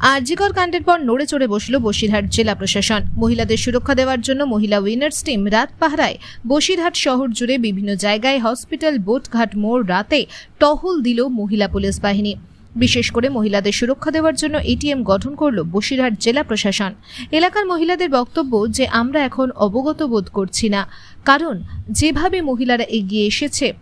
আরজিকর কাণ্ডের পর নড়ে চড়ে বসল বসিরহাট জেলা প্রশাসন। মহিলাদের সুরক্ষা দেওয়ার জন্য মহিলা উইনার্স টিম রাত পাহারায়। বসিরহাট শহর জুড়ে বিভিন্ন জায়গায় হসপিটাল, বোটঘাট, মোড় রাতে টহল দিল মহিলা পুলিশ বাহিনী। বিশেষ করে মহিলাদের সুরক্ষা দেওয়ার জন্য এটিএম গঠন করল বসিরহাট জেলা প্রশাসন। এলাকার মহিলাদের বক্তব্য যে আমরা এখন অবগত বোধ করছি না। কারণ, যেভাবে মহিলারা এগিয়ে এসেছে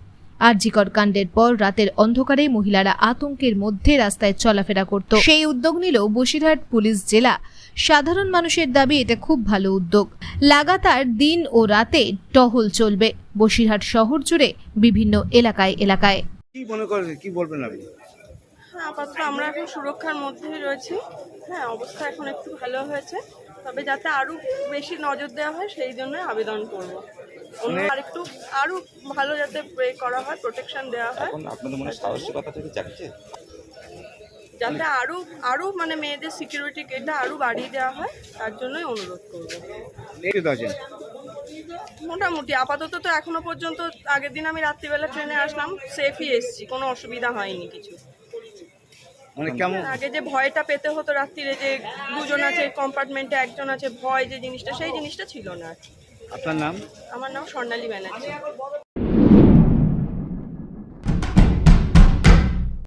আরজিকর কাণ্ডের পর রাতের অন্ধকারে মহিলারা আতঙ্কের মধ্যে রাস্তায় চলাফেরা করত। সেই উদ্যোগ নিল বসিরহাট পুলিশ জেলা। সাধারণ মানুষের দাবি এটা খুব ভালো উদ্যোগ। লাগাতার দিন ও রাতে টহল চলবে বসিরহাট শহর জুড়ে বিভিন্ন এলাকায় এলাকায়। কি মনে করেন কি বলবেন আপনি? হ্যাঁ আপাতত আমরা এখন সুরক্ষার মধ্যেই রয়েছি। হ্যাঁ অবস্থা এখন একটু ভালো হয়েছে। তবে যাতে আরও বেশি নজর দেওয়া হয় সেই জন্য আবেদন করব। অন্য আরেকটু আরও ভালো যাতে এ করা হয় প্রোটেকশন দেওয়া হয়। আপনাদের মনে সাহসিকতা থেকে যাচ্ছে যাতে আরও আরও মানে মেয়েদের সিকিউরিটি এটা আরও বাড়িয়ে দেওয়া হয় তার জন্যই অনুরোধ করব। মোটামুটি আপাতত তো এখনও পর্যন্ত আগের দিন আমি রাত্রিবেলা ট্রেনে আসলাম সেফই এসেছি কোনো অসুবিধা হয়নি কিছু। মানে কেমন? আগে যে ভয়টা পেতে হতো রাত্রিরে যে দুজন আছে কম্পার্টমেন্টে একজন আছে ভয় যে জিনিসটা সেই জিনিসটা ছিল না আপনার নাম? আমার নাম স্বর্ণালী ব্যানার্জি।